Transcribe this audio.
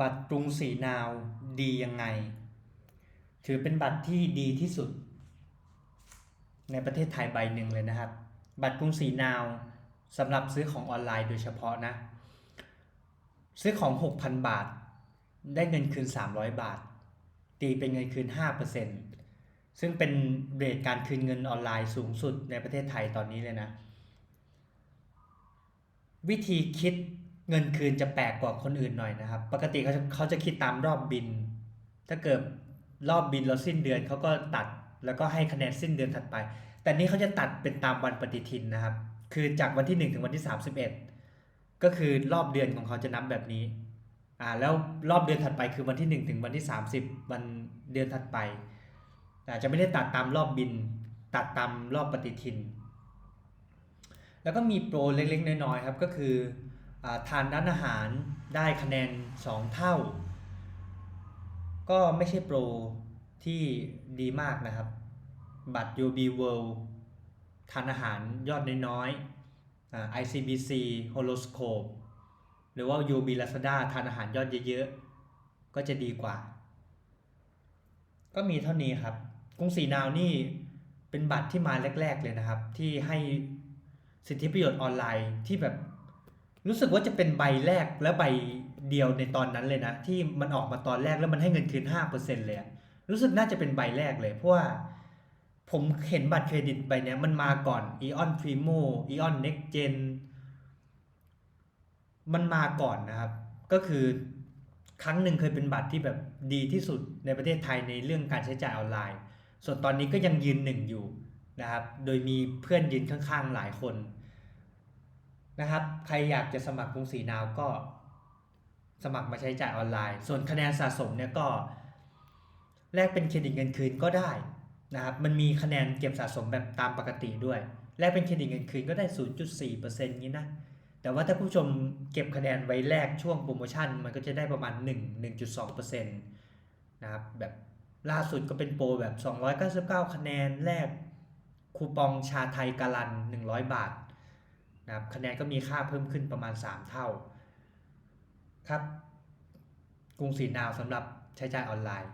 บัตรกรุงศรีนาวดียังไง ถือเป็นบัตรที่ดีที่สุด ในประเทศไทยใบหนึ่งเลยนะครับ บัตรกรุงศรีนาวสำหรับซื้อของออนไลน์โดยเฉพาะนะ ซื้อของ 6,000 บาท ได้เงินคืน 300 บาท ตีเป็นเงินคืน 5%ซึ่งเป็นเรทการคืนเงินออนไลน์สูงสุดในประเทศไทยตอนนี้เลยนะ วิธีคิด เงินคืนจะแปลกกว่าคนอื่นหน่อยนะครับ ปกติเขาจะเขาจะคิดตามรอบบิน ถ้าเกิดรอบบินเราสิ้นเดือนเขาก็ตัดแล้วก็ให้คะแนนสิ้นเดือนถัดไป แต่นี้เขาจะตัดเป็นตามวันปฏิทินนะครับ คือจากวันที่ 1 ถึงวันที่ 31 ก็คือรอบเดือนของเขาจะนับแบบนี้อ่าแล้วรอบเดือนถัดไปคือวันที่ 1 ถึงวันที่ 30 วันเดือนถัดไปอาจจะไม่ได้ตัดตามรอบบิน ตัดตามรอบปฏิทิน แล้วก็มีโปรเล็กๆ น้อยๆครับก็คือ ทานร้านอาหารได้คะแนน 2 เท่า ก็ไม่ใช่โปรที่ดีมากนะครับ บัตร UB World ทานอาหารยอดน้อยๆอ่า ICBC Horoscope หรือว่า UB Lazada ทานอาหารยอดเยอะๆ ก็จะดีกว่า ก็มีเท่านี้ครับกรุงศรีนาวนี่เป็นบัตรที่มาแรก ๆ เลยนะครับ ที่ให้สิทธิประโยชน์ออนไลน์ที่แบบ รู้สึกว่าจะเป็นใบแรกและใบเดียวในตอนนั้นเลยนะ ที่มันออกมาตอนแรกแล้วมันให้เงินคืน5%เลยรู้สึกน่าจะเป็นใบแรกเลยเพราะว่าผมเห็นบัตรเครดิตใบนี้มันมาก่อน Eon Primo Eon Next Gen มันมาก่อนนะครับ ก็คือครั้งหนึ่งเคยเป็นบัตรที่แบบดีที่สุดในประเทศไทยในเรื่องการใช้จ่ายออนไลน์ ส่วนตอนนี้ก็ยังยืนหนึ่งอยู่นะครับ โดยมีเพื่อนยืนข้างๆหลายคน นะครับ ใครอยากจะสมัครกรุงศรีนาวก็สมัครมาใช้จ่ายออนไลน์ ส่วนคะแนนสะสมเนี่ยก็แลกเป็นเครดิตเงินคืนก็ได้นะครับ มันมีคะแนนเก็บสะสมแบบตามปกติด้วย แลกเป็นเครดิตเงินคืนก็ได้ 0.4%นี้นะ แต่ว่าถ้าผู้ชมเก็บคะแนนไว้แลกช่วงโปรโมชั่น มันก็จะได้ประมาณ 1 1.2%นะครับ แบบล่าสุดก็เป็นโปรแบบ 299 คะแนนแลกคูปองชาไทยการัน 100 บาท นะครับคะแนนก็มีค่าเพิ่มขึ้นประมาณ 3 เท่า ครับ กรุงศรีนาวสำหรับใช้จ่ายออนไลน์